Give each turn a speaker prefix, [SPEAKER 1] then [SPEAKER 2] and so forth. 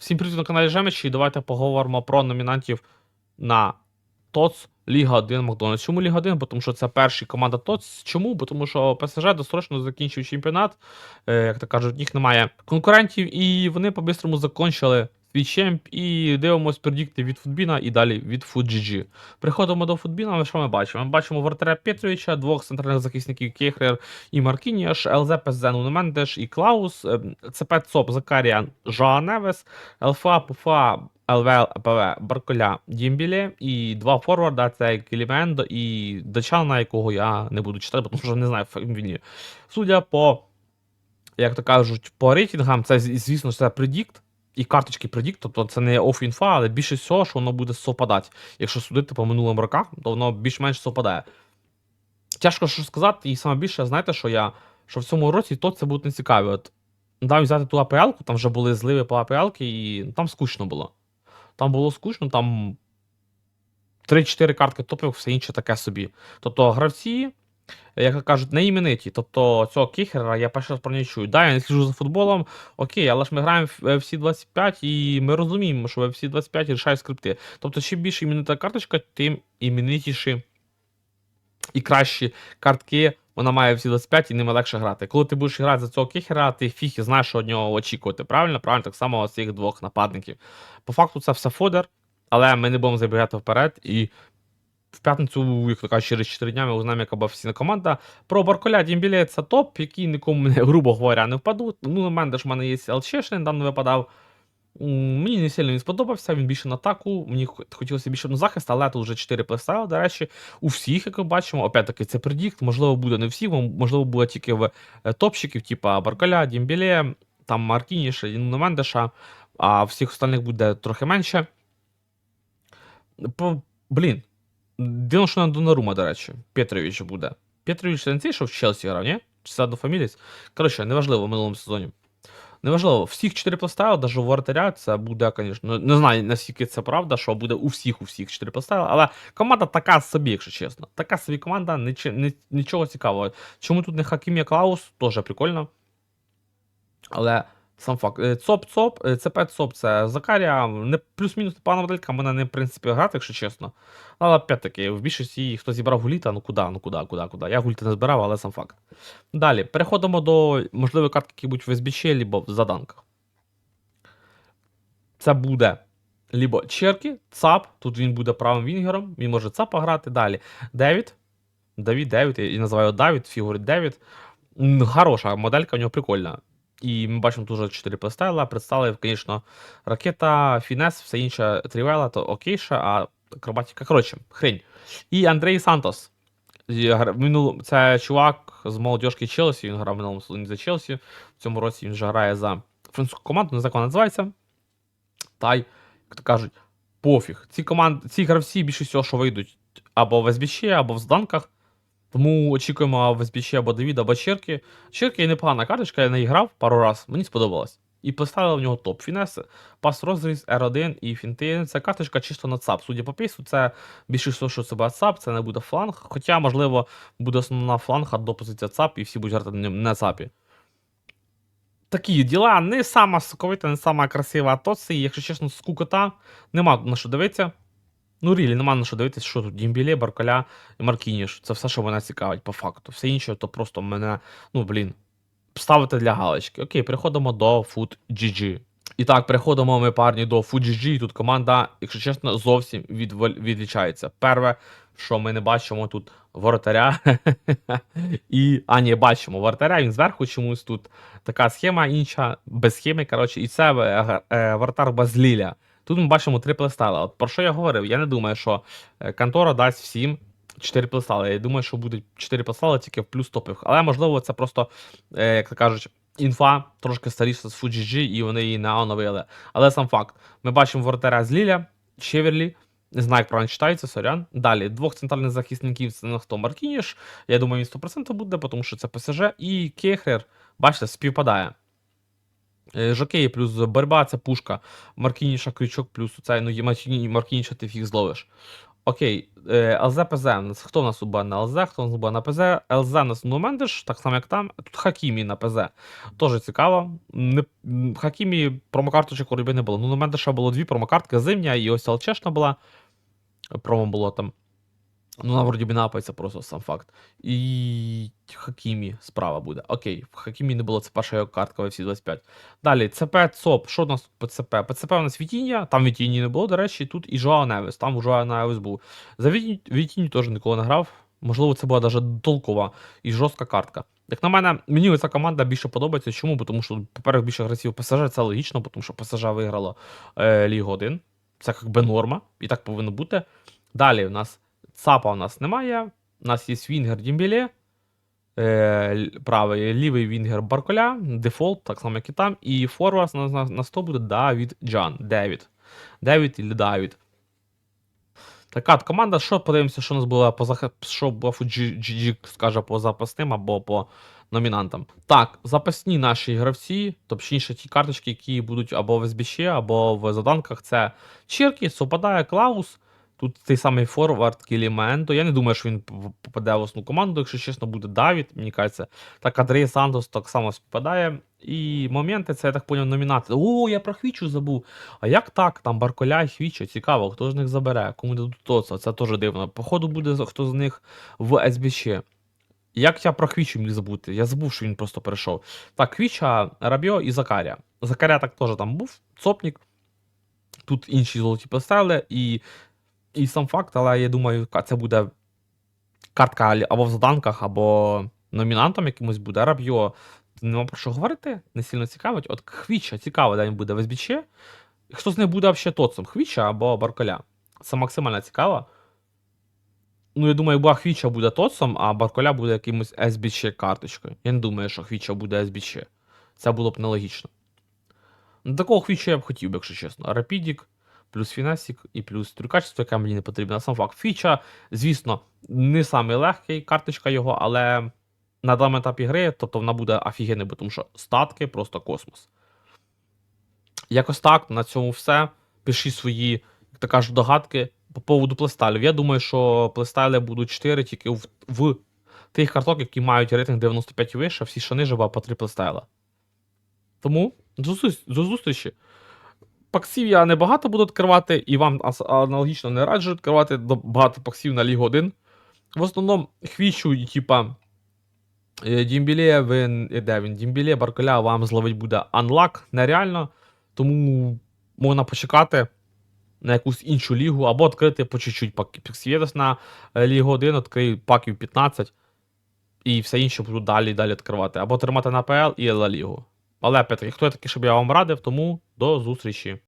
[SPEAKER 1] Всім привіт на каналі Жемич і давайте поговоримо про номінантів на ТОЦ Ліга 1 Макдональдс. Чому Ліга 1? Бо Тому що це перша команда ТОЦ. Чому? Бо Тому що ПСЖ досрочно закінчив чемпіонат. Е, як то кажуть, їх немає конкурентів, і вони по-бистрому закончили свій. І дивимось предікти від Футбіна і далі від FUTGG. Приходимо до Футбіна, що ми бачимо? Ми бачимо Вартаря Петровича, двох центральних захисників Кейхрер і Маркініаш, ЛЗ ПСЗ Нунемендеш і Клаус, е, ЦП ЦОП Закарія Жоа Невес, ЛФА Пуфа ЛВ АПВ Барколя Дімбіле і два форварда це Келімендо і Дачана, якого я не буду читати, тому що не знаю фамілії. Судя по, як то кажуть, по рейтингам, це звісно це предікт. І карточки предікт, тобто це не оф-інфа, але більше всього, що воно буде совпадати. Якщо судити по минулим роках, то воно більш-менш совпадає. Тяжко що сказати, і саме більше, знаєте, що я, що в цьому році то це буде нецікаві. От дав взяти ту АПЛ-ку, там вже були зливи по АПЛ, і там скучно було. Там було скучно, там 3-4 картки топів, все інше таке собі. Тобто гравці, як кажуть, не імениті. Тобто цього кіхера я перший раз про нього чую. Да, я не сліжу за футболом, окей, але ж ми граємо в FC 25 і ми розуміємо, що в FC 25 рішають скрипти. Тобто, чим більше іменита карточка, тим іменитіші і кращі картки вона має всі 25 і ними легше грати. Коли ти будеш грати за цього кіхера, ти фіг і знаєш, що від нього очікувати. Правильно? Правильно, так само ось цих двох нападників. По факту це все фодер, але ми не будемо забігати вперед. І в п'ятницю, як то кажуть, через 4 дня ми узнаємо, яка офіційна команда. Про Барколя Дімбіле це топ, який нікому, грубо говоря, не впадуть. Ну, на мене ж в мене є Алчешин, недавно випадав. Мені не сильно він сподобався, він більше на атаку. Мені хотілося більше на захист, але тут вже 4 плейстайли. До речі, у всіх, як ми бачимо, опять-таки, це предікт, можливо, буде не всіх, можливо, буде тільки в е, топчиків, типа Баркаля, Дімбіле, там Маркініша, Мендеша, а всіх остальних буде трохи менше. Блін, дивно, що на Донарума, до речі, Петрович буде. Петрович це не цей, що в Челсі грав, ні? Чи це однофамілієць? Коротше, неважливо в минулому сезоні. Неважливо, всіх 4 поставили, навіть у це буде, звісно. Не знаю, наскільки це правда, що буде у всіх, у всіх 4 поставили, але команда така собі, якщо чесно. Така собі команда, нічи- ні- нічого цікавого. Чому тут не Хакімія Клаус, теж прикольно. Але сам факт. Е, Цоп-цоп, е, ЦП ЦОП це Закарія. Не плюс-мінус пана моделька, мене не в принципі грати, якщо чесно. Але опять-таки, в більшості, хто зібрав гуліта, ну куди, ну куди, куди, куди. Я гуліта не збирав, але сам факт. Далі, переходимо до можливої картки, які будуть в СБЧ, або в заданках. Це буде либо Черкі, ЦАП, тут він буде правим вінгером, він може ЦАПа грати. Далі. Девід. Давід, Девід, я називаю Давід, фігури Девід. Хороша моделька, у нього прикольна. І ми бачимо тут 4 плейстайла. Представив, звісно, ракета, фінес, все інше трівела, то окейше, а акробатика, коротше, хрень. І Андрей Сантос. Це чувак з молодіжки Челсі, він грав минулому сезоні за Челсі. В цьому році він вже грає за французьку команду, не знаю, називається. Та й, як то кажуть, пофіг. Ці команди, ці гравці більше всього, що вийдуть або в СБЧ, або в зданках. Тому очікуємо в СБЧ або Давіда, або Черки. Черки непогана карточка, я не грав пару раз, мені сподобалось. І поставили в нього топ. Фінеси, пас розріз, R1 і фінти. Це карточка чисто на ЦАП. Судя по пейсу, це більше всього, що це буде ЦАП, це не буде фланг. Хоча, можливо, буде основна фланга до позиція ЦАП, і всі будуть грати на ЦАПі. Такі діла, не сама соковита, не сама красива і, якщо чесно, скукота, нема на що дивитися. Ну, рілі, нема на що дивитися, що тут Дімбіле, Баркаля і Маркініш. Це все, що мене цікавить, по факту. Все інше, то просто мене, ну, блін, ставити для галочки. Окей, переходимо до Food GG. І так, переходимо ми парні до Food GG, і тут команда, якщо чесно, зовсім відлічається. Перше, що ми не бачимо тут воротаря. і, а, ні, бачимо воротаря, він зверху чомусь тут така схема, інша без схеми. Коротше, і це е, е, воротар Базліля. Тут ми бачимо три плейстайла. От про що я говорив? Я не думаю, що е, контора дасть всім 4 плейстайли. Я думаю, що будуть 4 плейстайли тільки в плюс топових. Але можливо, це просто, е, як то кажуть, інфа трошки старіша з FUGG, і вони її не оновили. Але сам факт: ми бачимо воротаря з Ліля, Чеверлі. Не знаю, як правильно читається, сорян. Далі, двох центральних захисників це на хто Маркініш. Я думаю, він 100% буде, тому що це ПСЖ. І Кехрер, бачите, співпадає. Е, Жокей плюс боротьба це пушка. Маркініша крючок плюс цей, ну, Маркініша ти фіг зловиш. Окей, е, ЛЗ ПЗ. Хто у нас убе на ЛЗ, хто у нас убе на ПЗ? ЛЗ ну Мендеш, так само як там. Тут Хакімі на ПЗ. Теж цікаво. Не, Хакімі промокарточок у Рубі не було. Ну, на Мендеша було дві промокартки, зимня і ось ЛЧшна була. Промо було там. Ну, вона вроді би напається просто сам факт. І Хакімі справа буде. Окей, в Хакімі не було, це перша його картка в FC 25. Далі, ЦП ЦОП. Що у нас по ЦП? По ЦП у нас Вітіння, там Вітінні не було, до речі, тут і Жоа Невес. Там у Жоа Невес був. За Вітінню теж ніколи не грав. Можливо, це була навіть толкова і жорстка картка. Як на мене, мені ця команда більше подобається. Чому? Тому що, по-перше, більше гравців ПСЖ, це логічно, тому що ПСЖ виграло е, Лігу 1. Це якби норма, і так повинно бути. Далі у нас ЦАПа у нас немає. У нас є Вінгер Дімбіле, е, правий, лівий Вінгер Барколя, дефолт, так само, як і там. І форвард на, на, на 100 буде Давід Джан. Девід. Девід і Давід. Така от команда, що подивимося, що у нас було по що Бафу GG скаже по запасним або по номінантам. Так, запасні наші гравці, точніше ті карточки, які будуть або в СБЩ, або в заданках, це Чіркі, Сопадає, Клаус. Тут той самий форвард Кіліменто. Я не думаю, що він попаде в основну команду, якщо чесно, буде Давід, мені кажеться. Так, Андрій Сантос так само співпадає. І моменти, це я так поняв, номінати. О, я про Хвічу забув. А як так? Там Барколя і Хвіча, цікаво, хто з них забере, кому дадуть тоца, це теж дивно. Походу буде хто з них в СБЧ. Як я про Хвічу міг забути? Я забув, що він просто перейшов. Так, Хвіча, Рабіо і Закаря. Закаря так теж там був, Цопнік. Тут інші золоті поставили, і, і сам факт, але я думаю, це буде картка або в заданках, або номінантом якимось буде. Рабіо. Нема про що говорити, не сильно цікавить. От Хвіча цікаво, де він буде в СБЧ. Хто з них буде взагалі тоцом? Хвіча або Барколя? Це максимально цікаво. Ну, я думаю, якби Хвіча буде тоцом, а Барколя буде якимось SBC карточкою. Я не думаю, що Хвіча буде SBC. Це було б нелогічно. Такого Хвіча я б хотів, якщо чесно. Рапідік, плюс Фінесік і плюс трюкачество, яке мені не потрібно. Сам факт. Фіча, звісно, не самий легкий карточка його, але на даному етапі гри, тобто вона буде офігенною, бо тому що статки просто космос. Якось так, на цьому все. Пишіть свої, як то кажуть, догадки по поводу плейстайлів. Я думаю, що плейстайли будуть 4 тільки в, в тих карток, які мають рейтинг 95 і вище, всі що ниже по 3 плейстайла. Тому до зустрічі. Паксів я не багато буду відкривати, і вам аналогічно не раджу відкривати багато паксів на Лігу 1. В основному хвічу типа. е, Дімбілє, ви, е, де він? Дімбілє, Барколя вам зловить буде анлак, нереально. Тому можна почекати на якусь іншу лігу, або відкрити по чуть-чуть пак- паксів. Я десь на е, Лігу 1 відкрию паків 15, і все інше буду далі далі відкривати. Або тримати на ПЛ і Ла Лігу. Але, опять-таки, хто я такий, щоб я вам радив, тому до зустрічі.